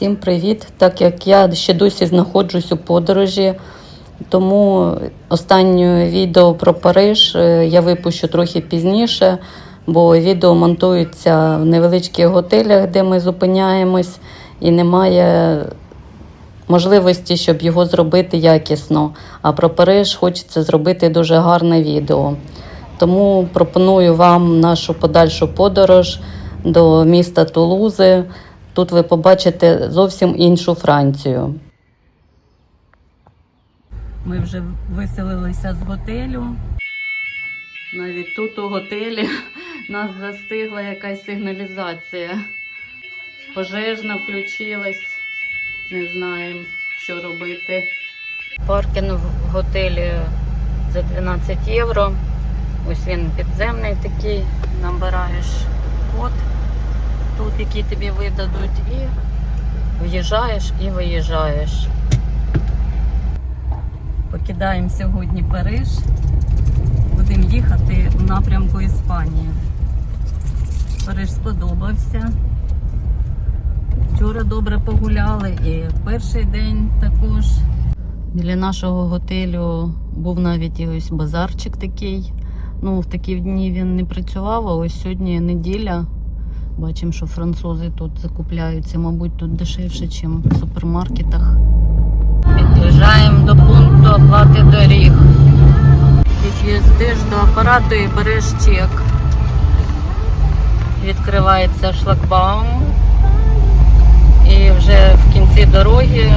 Всім привіт! Так як я ще досі знаходжусь у подорожі, тому останнє відео про Париж е, я випущу трохи пізніше, бо відео монтується в невеличких готелях, де ми зупиняємось, і немає можливості, щоб його зробити якісно. А про Париж хочеться зробити дуже гарне відео. Тому пропоную вам нашу подальшу подорож до міста Тулузи. Тут ви побачите зовсім іншу Францію. Ми вже виселилися з готелю. Навіть тут у готелі нас застигла якась сигналізація. Пожежна включилась. Не знаємо, що робити. Паркінг в готелі за 12 євро. Ось він підземний такий. Набираєш код тут, які тобі видадуть, і в'їжджаєш і виїжджаєш. Покидаємо сьогодні Париж. Будемо їхати в напрямку Іспанії. Париж сподобався. Вчора добре погуляли і перший день також. Біля нашого готелю був навіть ось базарчик такий. Ну, в такі дні він не працював, а ось сьогодні неділя. Бачимо, що французи тут закупляються, мабуть, тут дешевше, ніж в супермаркетах. Під'їжджаємо до пункту оплати доріг. Під'їздиш до апарату і береш чек. Відкривається шлагбаум. І вже в кінці дороги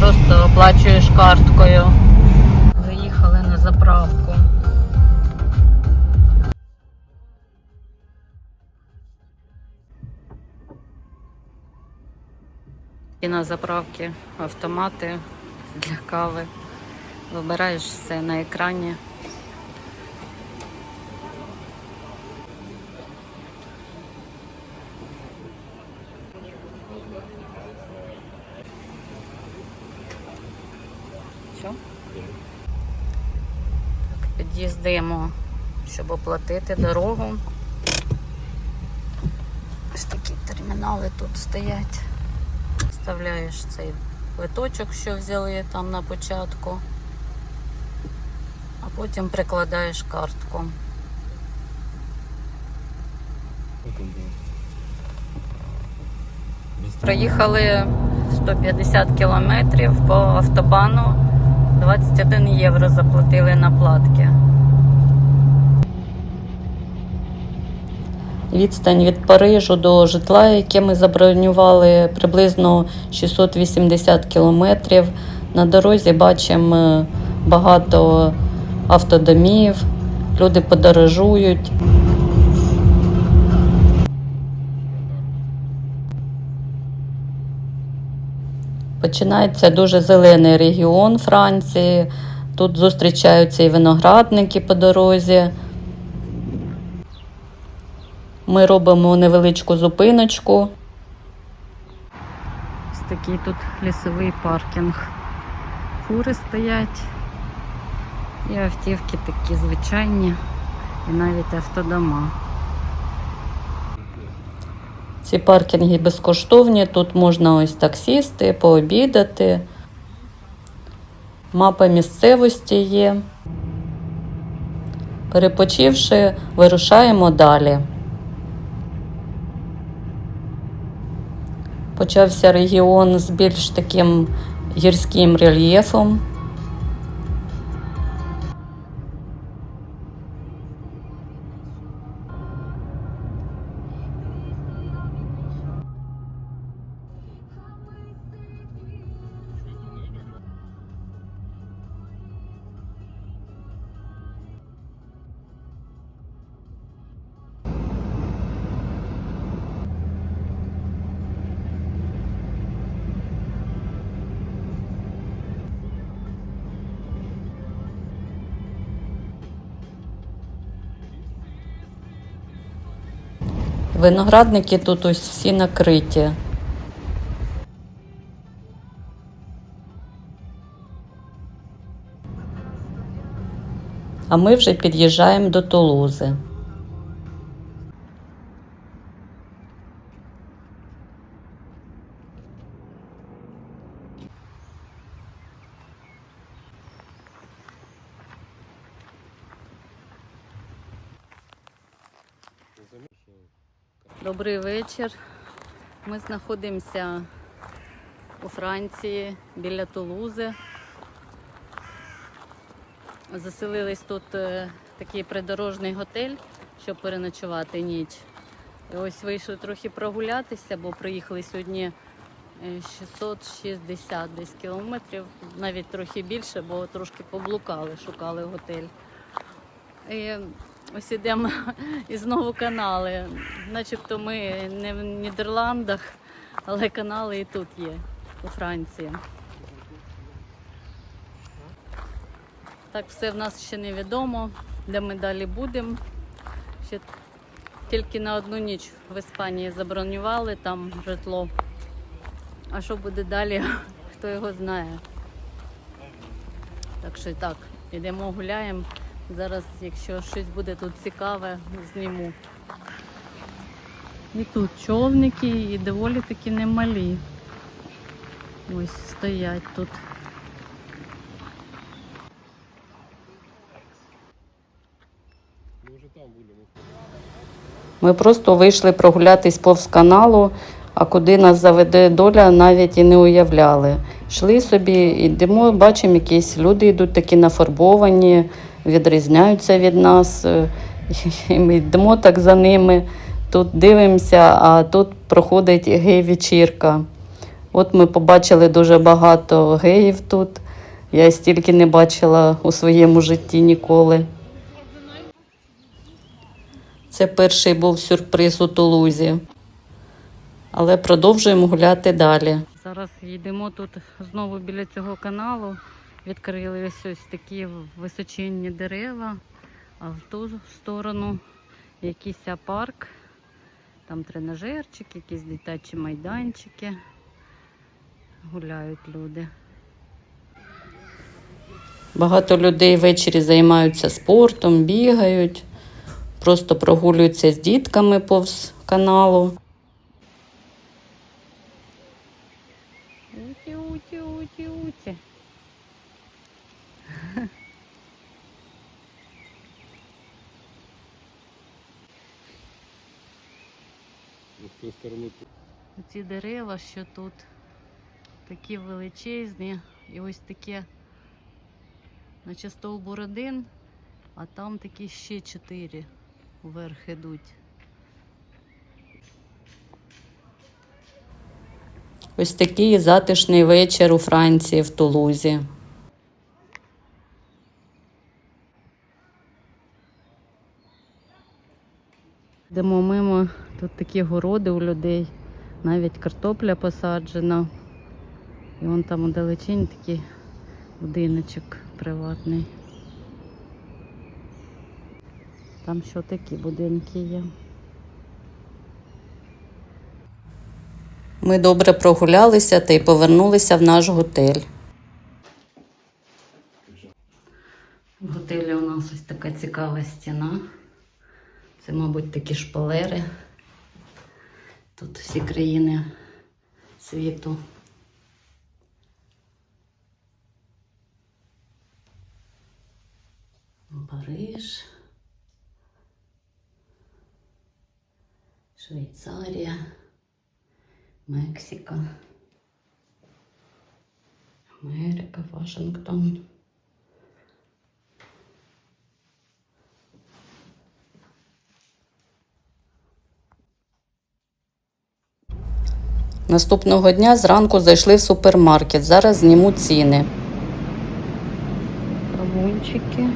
просто оплачуєш карткою. Заїхали на заправку. І на заправки автомати для кави. Вибираєш все на екрані. Все? Під'їздимо, щоб оплатити дорогу. Ось такі термінали тут стоять. Вставляєш цей квиточок, що взяли там на початку, а потім прикладаєш картку. Проїхали 150 кілометрів по автобану, 21 євро заплатили на платки. Відстань від Парижу до житла, яке ми забронювали, приблизно 680 кілометрів. На дорозі бачимо е, багато автодомів, люди подорожують. Починається дуже зелений регіон Франції. Тут зустрічаються і виноградники по дорозі. Ми робимо невеличку зупиночку. Ось такий тут лісовий паркінг. Фури стоять. І автівки такі звичайні, і навіть автодома. Ці паркінги безкоштовні, тут можна ось так сісти, пообідати. Мапа місцевості є. Перепочивши, вирушаємо далі. Почався регіон з більш таким гірським рельєфом. Виноградники тут ось всі накриті. А ми вже під'їжджаємо до Тулузи. Добрий вечір. Ми знаходимося у Франції біля Тулузи. Заселились тут е, такий придорожний готель, щоб переночувати ніч. І ось вийшли трохи прогулятися, бо приїхали сьогодні е, 660 десь кілометрів, навіть трохи більше, бо трошки поблукали, шукали готель. І ось ідемо і знову канали. Начебто ми не в Нідерландах, але канали і тут є, у Франції. Так, все в нас ще невідомо, де ми далі будемо. Ще тільки на одну ніч в Іспанії забронювали там житло. А що буде далі, хто його знає. Так що і так, йдемо гуляємо. Зараз, якщо щось буде тут цікаве, зніму. І тут човники, і доволі таки немалі. Ось стоять тут. Ми просто вийшли прогулятись повз каналу, а куди нас заведе доля, навіть і не уявляли. Йшли собі, йдемо, бачимо, якісь люди йдуть такі нафарбовані, відрізняються від нас. е, І ми йдемо так за ними. Тут дивимося, а тут проходить гей-вечірка. От ми побачили дуже багато геїв тут. Я стільки не бачила у своєму житті ніколи. Це перший був сюрприз у Тулузі. Але продовжуємо гуляти далі. Зараз йдемо тут знову біля цього каналу. Відкрили ось ось такі височенні дерева, а в ту сторону якийсь парк. Там тренажерчик, якісь дитячі майданчики. Гуляють люди. Багато людей ввечері займаються спортом, бігають, просто прогулюються з дітками повз каналу. Сторони Ці дерева, що тут такі величезні, і ось таке, наче стовбур один, а там такі ще чотири вверх ідуть. Ось такий затишний вечір у Франції в Тулузі. Йдемо мимо, тут такі городи у людей, навіть картопля посаджена. І вон там у удалечінь такий будиночок приватний. Там що такі будинки є. Ми добре прогулялися та й повернулися в наш готель. В готелі у нас ось така цікава стіна. Це, мабуть, такі шпалери. Тут всі країни світу. Париж. Швейцарія. Мексика. Америка, Вашингтон. Наступного дня зранку зайшли в супермаркет. Зараз зніму ціни. Кавунчики.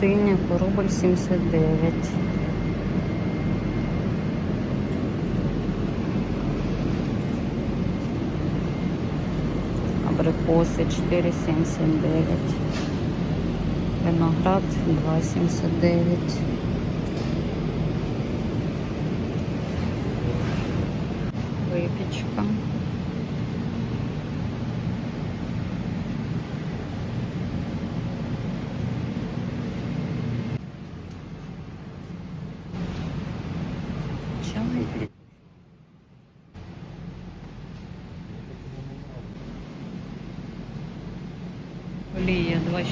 Диня рубль 79. Абрикоси 4,79. Виноград 2,79. Випічка. Чай. Олія 2,65.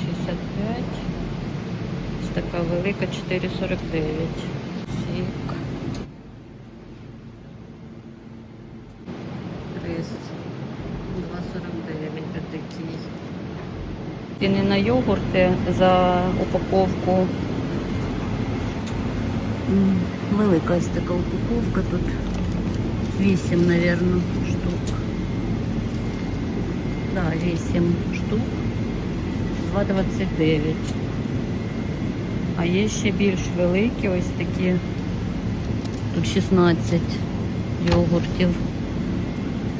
Ось така велика 4,49. Сік. Йогурти за упаковку. Велика ось така упаковка тут. 8, мабуть, штук. Да, 8 штук. 2,29. А є ще більш великі, ось такі. Тут 16 йогуртів.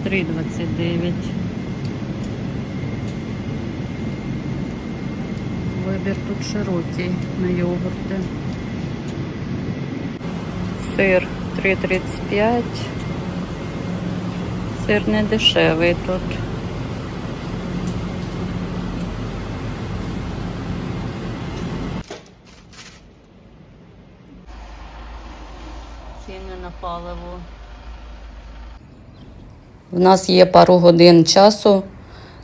3,29. Вибір тут широкий на йогурти. Сир 3,35. Сир не дешевий тут. Ціни на паливо. В нас є пару годин часу,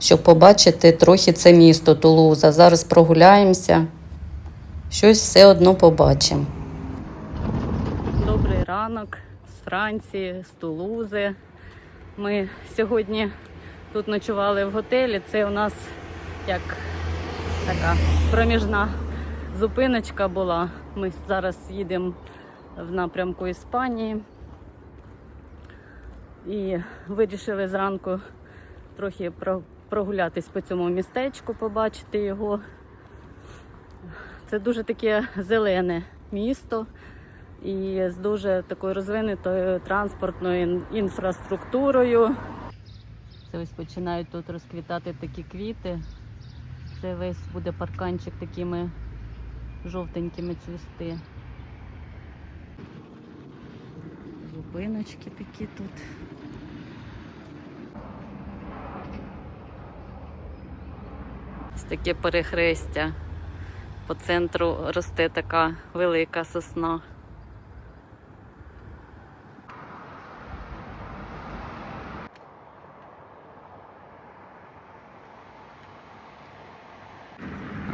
щоб побачити трохи це місто Тулуза. Зараз прогуляємося. Щось все одно побачимо. Добрий ранок з Франції, з Тулузи. Ми сьогодні тут ночували в готелі. Це у нас як така проміжна зупиночка була. Ми зараз їдемо в напрямку Іспанії. І вирішили зранку трохи прогулятись по цьому містечку, побачити його. Це дуже таке зелене місто і з дуже такою розвинутою транспортною інфраструктурою. Це ось починають тут розквітати такі квіти. Це весь буде парканчик такими жовтенькими цвісти. Зупиночки такі тут. Таке перехрестя. По центру росте така велика сосна.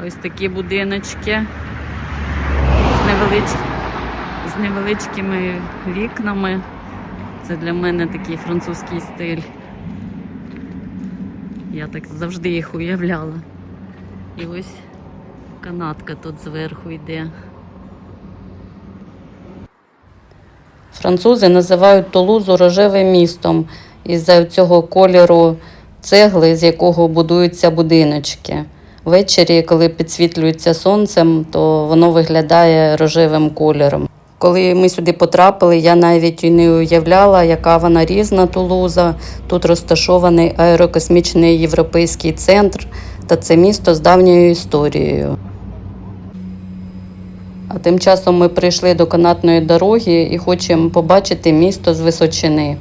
Ось такі будиночки з, невелич... з невеличкими вікнами. Це для мене такий французький стиль. Я так завжди їх уявляла. І ось канатка тут зверху йде. Французи називають Тулузу рожевим містом із-за цього кольору цегли, з якого будуються будиночки. Ввечері, коли підсвітлюється сонцем, то воно виглядає рожевим кольором. Коли ми сюди потрапили, я навіть і не уявляла, яка вона різна Тулуза. Тут розташований аерокосмічний європейський центр, та це місто з давньою історією. А тим часом ми прийшли до канатної дороги і хочемо побачити місто з височини.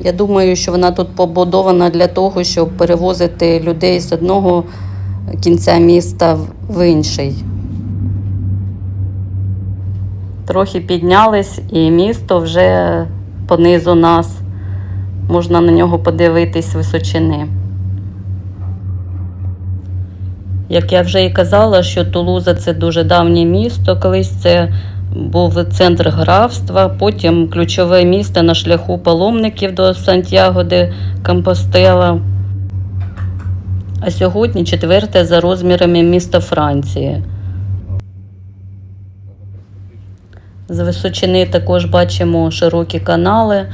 Я думаю, що вона тут побудована для того, щоб перевозити людей з одного кінця міста в інший. Трохи піднялись, і місто вже понизу нас. Можна на нього подивитись височини. Як я вже і казала, що Тулуза це дуже давнє місто. Колись це був центр графства, потім ключове місто на шляху паломників до Сантьяго де Компостела. А сьогодні четверте за розмірами місто Франції. З височини також бачимо широкі канали.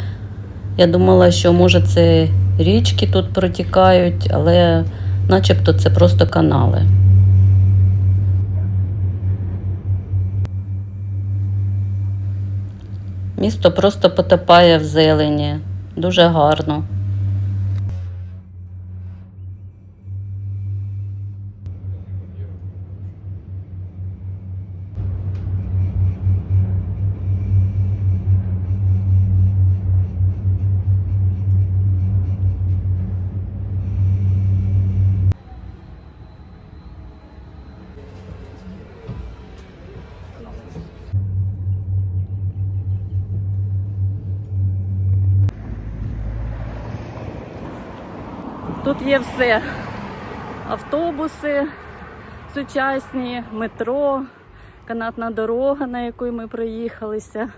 Я думала, що може це річки тут протікають, але начебто це просто канали. Місто просто потопає в зелені. Дуже гарно. Тут є все. Автобуси сучасні, метро, канатна дорога, на якій ми проїхалися.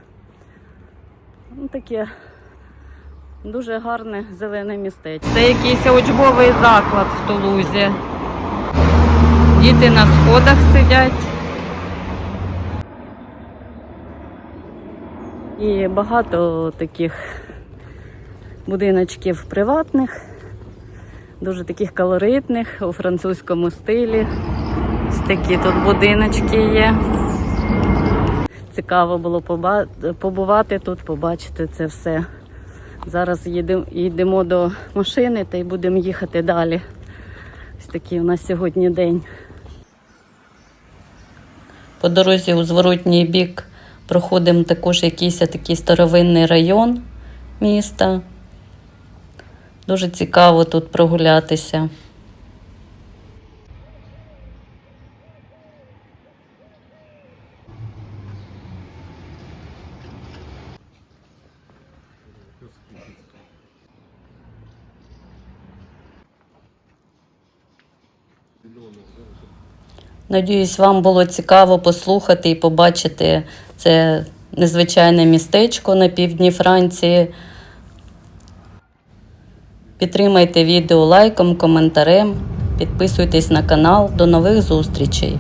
Ну, таке Дуже гарне зелене містечко. Це якийсь учбовий заклад в Тулузі. Діти на сходах сидять. І багато таких будиночків приватних, дуже таких колоритних у французькому стилі. Ось такі тут будиночки є. Цікаво було побувати тут, побачити це все. Зараз йдемо до машини та й будемо їхати далі. Ось такий у нас сьогодні день. По дорозі у зворотній бік проходимо також якийсь такий старовинний район міста. Дуже цікаво тут прогулятися. Надіюсь, вам було цікаво послухати і побачити це незвичайне містечко на півдні Франції. Підтримайте відео лайком, коментарем, підписуйтесь на канал. До нових зустрічей!